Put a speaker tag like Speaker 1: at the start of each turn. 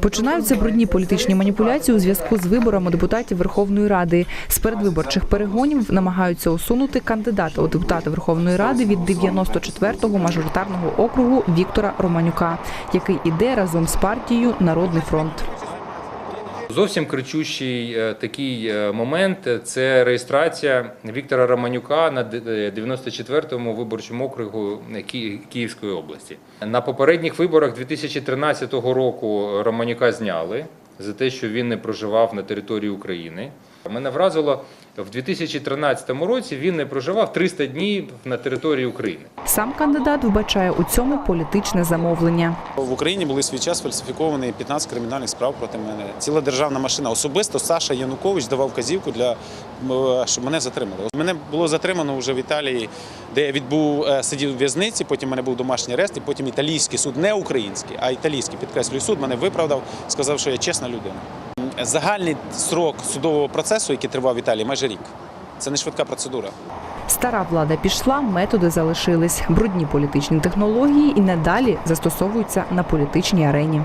Speaker 1: Починаються брудні політичні маніпуляції у зв'язку з виборами депутатів Верховної Ради. З передвиборчих перегонів намагаються усунути кандидата у депутати Верховної Ради від 94-го мажоритарного округу Віктора Романюка, який іде разом з партією Народний фронт.
Speaker 2: Зовсім кричущий е, такий е, момент це реєстрація Віктора Романюка на д- 94-му виборчому округу Ки- Київської області. На попередніх виборах 2013 року Романюка зняли за те, що він не проживав на території України. Мене вразило в 2013 році він не проживав 300 днів на території України.
Speaker 1: Сам кандидат вбачає у цьому політичне замовлення.
Speaker 3: В Україні були свій час фальсифіковані 15 кримінальних справ проти мене. Ціла державна машина. Особисто Саша Янукович давав вказівку для м, щоб мене затримали. Мене було затримано вже в Італії, де я відбув е, сидів у в'язниці. Потім мене був домашній арест, і потім італійський суд, не український, а італійський підкреслюю суд мене виправдав, сказав, що я чесна людина. Загальний срок судового процесу, який тривав в Італії, майже рік. Це не швидка процедура.
Speaker 1: Стара влада пішла, методи залишились. Брудні політичні технології і надалі застосовуються на політичній арені.